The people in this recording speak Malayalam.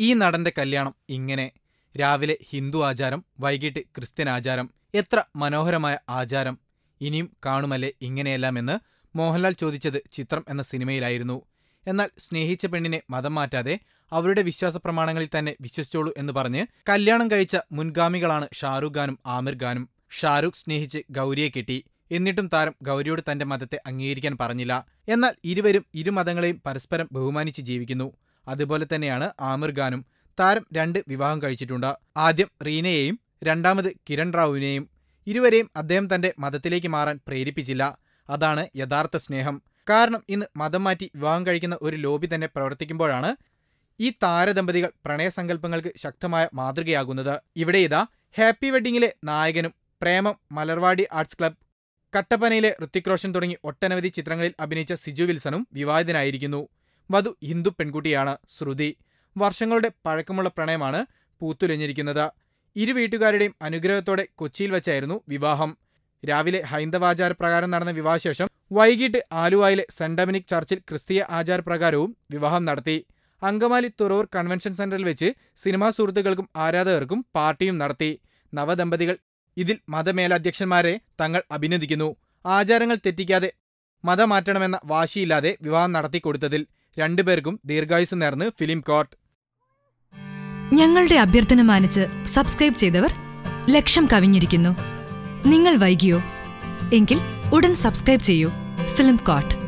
ഈ നടന്റെ കല്യാണം ഇങ്ങനെ. രാവിലെ ഹിന്ദു ആചാരം വൈകിട്ട് ക്രിസ്ത്യൻ ആചാരം എത്ര മനോഹരമായ ആചാരം. ഇനിയും കാണുമല്ലേ ഇങ്ങനെയെല്ലാം എന്ന് മോഹൻലാൽ ചോദിച്ചത് ചിത്രം എന്ന സിനിമയിലായിരുന്നു. എന്നാൽ സ്നേഹിച്ച പെണ്ണിനെ മതം മാറ്റാതെ അവരുടെ വിശ്വാസ പ്രമാണങ്ങളിൽ തന്നെ വിശ്വസിച്ചോളൂ എന്ന് പറഞ്ഞ് കല്യാണം കഴിച്ച മുൻഗാമികളാണ് ഷാരൂഖ് ഖാനും ആമിർ ഖാനും. ഷാരൂഖ് സ്നേഹിച്ച് ഗൗരിയെ കെട്ടി. എന്നിട്ടും താരം ഗൗരിയോട് തന്റെ മതത്തെ അംഗീകരിക്കാൻ പറഞ്ഞില്ല. എന്നാൽ ഇരുവരും ഇരു മതങ്ങളെയും പരസ്പരം ബഹുമാനിച്ച് ജീവിക്കുന്നു. അതുപോലെ തന്നെയാണ് ആമിർ ഖാനും. താരം രണ്ട് വിവാഹം കഴിച്ചിട്ടുണ്ട്. ആദ്യം റീനയെയും രണ്ടാമത് കിരൺ റാവുവിനെയും. ഇരുവരെയും അദ്ദേഹം തന്റെ മതത്തിലേക്ക് മാറാൻ പ്രേരിപ്പിച്ചില്ല. അതാണ് യഥാർത്ഥ സ്നേഹം. കാരണം ഇന്ന് മതം മാറ്റി വിവാഹം കഴിക്കുന്ന ഒരു ലോബി തന്നെ പ്രവർത്തിക്കുമ്പോഴാണ് ഈ താരദമ്പതികൾ പ്രണയസങ്കല്പങ്ങൾക്ക് ശക്തമായ മാതൃകയാകുന്നത്. ഇവിടെ ഇതാ ഹാപ്പി വെഡ്ഡിങ്ങിലെ നായകനും പ്രേമം മലർവാടി ആർട്സ് ക്ലബ് കട്ടപ്പനയിലെ ഋത്തിക് റോഷൻ തുടങ്ങി ഒട്ടനവധി ചിത്രങ്ങളിൽ അഭിനയിച്ച സിജു വിൽസണും വിവാഹിതനായിരിക്കുന്നു. വധു ഹിന്ദു പെൺകുട്ടിയാണ് ശ്രുതി. വർഷങ്ങളുടെ പഴക്കമുള്ള പ്രണയമാണ് പൂത്തുലഞ്ഞിരിക്കുന്നത്. ഇരു വീട്ടുകാരുടെയും അനുഗ്രഹത്തോടെ കൊച്ചിയിൽ വെച്ചായിരുന്നു വിവാഹം. രാവിലെ ഹൈന്ദവാചാരപ്രകാരം നടന്ന വിവാഹശേഷം വൈകിട്ട് ആലുവായിലെ സെന്റ് ഡൊമിനിക് ചർച്ചിൽ ക്രിസ്തീയ ആചാരപ്രകാരവും വിവാഹം നടത്തി. അങ്കമാലി തുറവൂർ കൺവെൻഷൻ സെന്ററിൽ വെച്ച് സിനിമാ സുഹൃത്തുക്കൾക്കും ആരാധകർക്കും പാർട്ടിയും നടത്തി. നവദമ്പതികൾ ഇതിൽ മതമേലധ്യക്ഷന്മാരെ തങ്ങൾ അഭിനന്ദിക്കുന്നു. ആചാരങ്ങൾ തെറ്റിക്കാതെ മതമാറ്റണമെന്ന വാശിയില്ലാതെ വിവാഹം നടത്തിക്കൊടുത്തതിൽ രണ്ടുപേർക്കും ദീർഘായുസ് നേർന്ന് ഫിലിം കോർട്ട്. ഞങ്ങളുടെ അഭ്യർത്ഥന മാനിച്ച് സബ്സ്ക്രൈബ് ചെയ്തവർ ലക്ഷം കവിഞ്ഞിരിക്കുന്നു. നിങ്ങൾ വൈകിയോ? എങ്കിൽ ഉടൻ സബ്സ്ക്രൈബ് ചെയ്യൂ ഫിലിം കോട്ട്